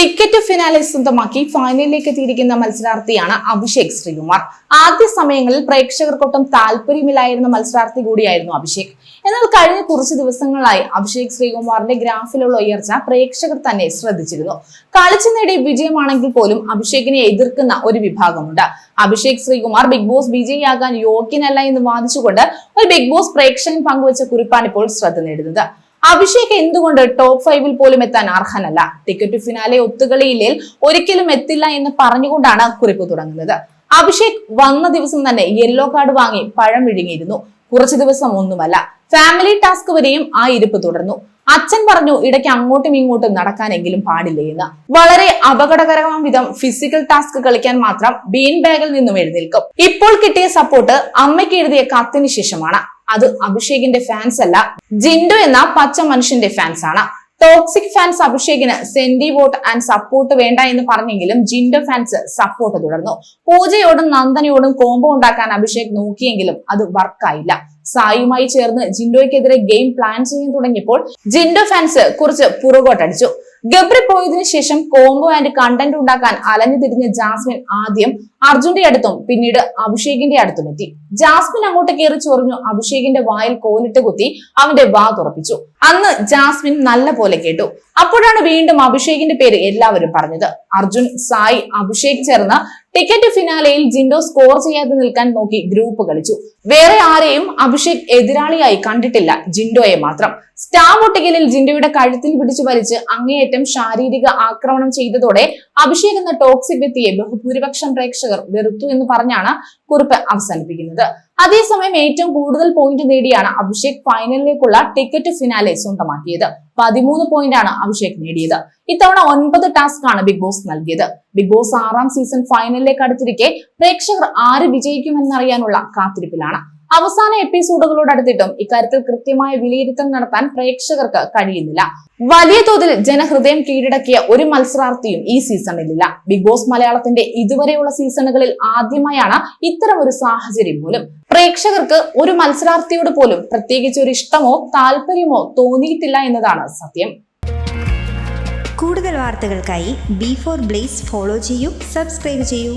Ticket finale സ്വന്തമാക്കി ഫൈനലിലേക്ക് എത്തിയിരിക്കുന്ന മത്സരാർത്ഥിയാണ് അഭിഷേക് ശ്രീകുമാർ. ആദ്യ സമയങ്ങളിൽ പ്രേക്ഷകർക്കൊട്ടും താല്പര്യമില്ലായിരുന്ന മത്സരാർത്ഥി കൂടിയായിരുന്നു അഭിഷേക്. എന്നാൽ കഴിഞ്ഞ കുറച്ച് ദിവസങ്ങളായി അഭിഷേക് ശ്രീകുമാറിന്റെ ഗ്രാഫിലുള്ള ഉയർച്ച പ്രേക്ഷകർ തന്നെ ശ്രദ്ധിച്ചിരുന്നു. കളിച്ചു നേടിയ വിജയമാണെങ്കിൽ പോലും അഭിഷേകിനെ എതിർക്കുന്ന ഒരു വിഭാഗമുണ്ട്. അഭിഷേക് ശ്രീകുമാർ ബിഗ് ബോസ് വിജയിയാകാൻ യോഗ്യനല്ല എന്ന് വാദിച്ചുകൊണ്ട് ഒരു ബിഗ് ബോസ് പ്രേക്ഷകൻ പങ്കുവച്ച കുറിപ്പാണ് ഇപ്പോൾ ശ്രദ്ധ നേടുന്നത്. അഭിഷേക് എന്തുകൊണ്ട് ടോപ്പ് ഫൈവിൽ പോലും എത്താൻ അർഹനല്ല? ടിക്കറ്റ് ഫിനാലെ ഒത്തുകളിയിലിൽ ഒരിക്കലും എത്തില്ല എന്ന് പറഞ്ഞുകൊണ്ടാണ് കുറിപ്പ് തുടങ്ങുന്നത്. അഭിഷേക് വന്ന ദിവസം തന്നെ യെല്ലോ കാർഡ് വാങ്ങി പഴം വിഴുങ്ങിയിരുന്നു. കുറച്ചു ദിവസം ഒന്നുമല്ല ഫാമിലി ടാസ്ക് വരെയും ആ ഇരിപ്പ് തുടർന്നു. അച്ഛൻ പറഞ്ഞു ഇടയ്ക്ക് അങ്ങോട്ടും ഇങ്ങോട്ടും നടക്കാനെങ്കിലും പാടില്ലേ എന്ന്. വളരെ അപകടകരമാം വിധം ഫിസിക്കൽ ടാസ്ക് കളിക്കാൻ മാത്രം ബീൻ ബാഗിൽ നിന്നും എഴുന്നേൽക്കും. ഇപ്പോൾ കിട്ടിയ സപ്പോർട്ട് അമ്മയ്ക്ക് എഴുതിയ കത്തിന് ശേഷമാണ്. അത് അഭിഷേകിന്റെ ഫാൻസ് അല്ല. ജിൻഡു എന്ന പച്ച മനുഷ്യന്റെ ഫാൻസ് ആണ്. ടോക്സിക് ഫാൻസ് അഭിഷേകിന് സെന്റി വോട്ട് ആൻഡ് സപ്പോർട്ട് വേണ്ട എന്ന് പറഞ്ഞെങ്കിലും ജിൻഡോ ഫാൻസ് സപ്പോർട്ട് തുടർന്നു. പൂജയോടും നന്ദനയോടും കോംബോ ഉണ്ടാക്കാൻ അഭിഷേക് നോക്കിയെങ്കിലും അത് വർക്കായില്ല സായുമായി ചേർന്ന് ജിൻഡോയ്ക്കെതിരെ ഗെയിം പ്ലാൻ ചെയ്യാൻ തുടങ്ങിയപ്പോൾ ജിൻഡോ ഫാൻസ് കുറച്ച് പുറകോട്ടടിച്ചു. ഗബ്രി പോയതിനു ശേഷം കോംബോ ആൻഡ് കണ്ടന്റ് ഉണ്ടാക്കാൻ അലഞ്ഞു തിരിഞ്ഞ ജാസ്മിൻ ആദ്യം അർജുന്റെ അടുത്തും പിന്നീട് അഭിഷേകിന്റെ അടുത്തും എത്തി. ജാസ്മിൻ അങ്ങോട്ട് കയറി ചൊറിഞ്ഞു അഭിഷേകിന്റെ വായിൽ കോലിട്ട് കുത്തി അവന്റെ വാ തുറപ്പിച്ചു. അന്ന് ജാസ്മിൻ നല്ല പോലെ കേട്ടു. അപ്പോഴാണ് വീണ്ടും അഭിഷേകിന്റെ പേര് എല്ലാവരും പറഞ്ഞത്. അർജുൻ സായി അഭിഷേക് ചേർന്ന് ടിക്കറ്റ് ഫിനാലയിൽ ജിൻഡോ സ്കോർ ചെയ്യാതെ നിൽക്കാൻ നോക്കി ഗ്രൂപ്പ് കളിച്ചു. വേറെ ആരെയും അഭിഷേക് എതിരാളിയായി കണ്ടിട്ടില്ല ജിൻഡോയെ മാത്രം. സ്റ്റാർ ഒട്ടിക്കലിൽ ജിൻഡോയുടെ കഴുത്തിൽ പിടിച്ചു വലിച്ച് അങ്ങേയറ്റം ശാരീരിക ആക്രമണം ചെയ്തതോടെ അഭിഷേക് എന്ന ടോക്സിക് വ്യക്തിയെ ബഹുഭൂരിപക്ഷം പ്രേക്ഷകർ വെറുത്തു എന്ന് പറഞ്ഞാണ് കുറിപ്പ് അവസാനിപ്പിക്കുന്നത്. അതേസമയം ഏറ്റവും കൂടുതൽ പോയിന്റ് നേടിയാണ് അഭിഷേക് ഫൈനലിലേക്കുള്ള ടിക്കറ്റ് ഫിനാലെ സ്വന്തമാക്കിയത്. പതിമൂന്ന് പോയിന്റ് ആണ് അഭിഷേക് നേടിയത്. ഇത്തവണ ഒൻപത് ടാസ്ക് ആണ് ബിഗ് ബോസ് നൽകിയത്. ബിഗ് ബോസ് ആറാം സീസൺ ഫൈനലിലേക്ക് അടുത്തിരിക്കെ പ്രേക്ഷകർ ആര് വിജയിക്കുമെന്നറിയാനുള്ള കാത്തിരിപ്പിലാണ്. അവസാന എപ്പിസോഡുകളോട് അടുത്തിട്ടും ഇക്കാര്യത്തിൽ കൃത്യമായ വിലയിരുത്തൽ നടത്താൻ പ്രേക്ഷകർക്ക് കഴിയുന്നില്ല. വലിയ തോതിൽ ജനഹൃദയം കീഴടക്കിയ ഒരു മത്സരാർത്ഥിയും ഈ സീസണിലില്ല ബിഗ് ബോസ് മലയാളത്തിന്റെ ഇതുവരെയുള്ള സീസണുകളിൽ ആദ്യമായാണ് ഇത്തരം ഒരു സാഹചര്യം പോലും. പ്രേക്ഷകർക്ക് ഒരു മത്സരാർത്ഥിയോട് പോലും പ്രത്യേകിച്ച് ഒരു ഇഷ്ടമോ താല്പര്യമോ തോന്നിയിട്ടില്ല എന്നതാണ് സത്യം. കൂടുതൽ വാർത്തകൾക്കായി ബി ഫോർ ബ്ലേസ് ഫോളോ ചെയ്യൂ സബ്സ്ക്രൈബ് ചെയ്യൂ.